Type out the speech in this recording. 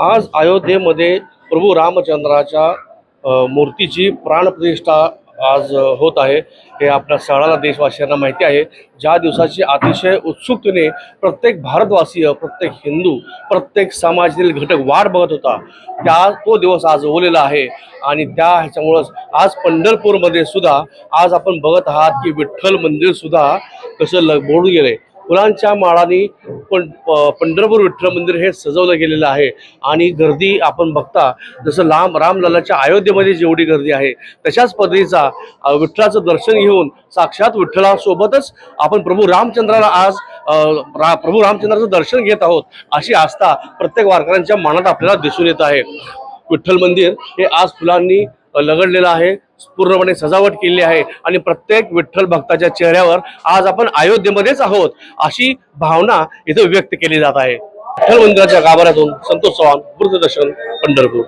आज अयोध्येमध्ये प्रभू रामचंद्राच्या मूर्तीची प्राणप्रतिष्ठा आज होत आहे. हे आपल्या सगळ्याला देशवासियांना माहिती आहे. ज्या दिवसाची अतिशय उत्सुकतेने प्रत्येक भारतवासीय प्रत्येक हिंदू प्रत्येक समाजातील घटक वाट बघत होता त्या तो दिवस आज ओलेला आहे. आणि त्या ह्याच्यामुळंच आज पंढरपूरमध्ये सुद्धा आज आपण बघत आहात की विठ्ठल मंदिर सुद्धा कसं ल बोडून गेले. फुलांच्या माळांनी पण पंढरपूर विठ्ठल मंदिर हे सजवलं गेलेलं आहे. आणि गर्दी आपण बघता जसं लांब रामललाच्या अयोध्येमध्ये जेवढी गर्दी आहे तशाच पद्धतीचा विठ्ठलाचं दर्शन घेऊन साक्षात विठ्ठलासोबतच आपण प्रभू रामचंद्राला आज रा प्रभू रामचंद्राचं दर्शन घेत आहोत अशी आस्था प्रत्येक वारकऱ्यांच्या मनात आपल्याला दिसून येत आहे. विठ्ठल मंदिर हे आज फुलांनी लगडलेलं आहे पूर्णपणे सजावट केलेली आहे आणि प्रत्येक विठ्ठल भक्ताच्या चेहऱ्यावर आज आपण अयोध्येमध्येच आहोत अशी भावना इथे व्यक्त केली जात आहे. विठ्ठल मंदिराच्या गाभाऱ्यातून संतोष चव्हाण वृद्धदर्शन पंढरपूर.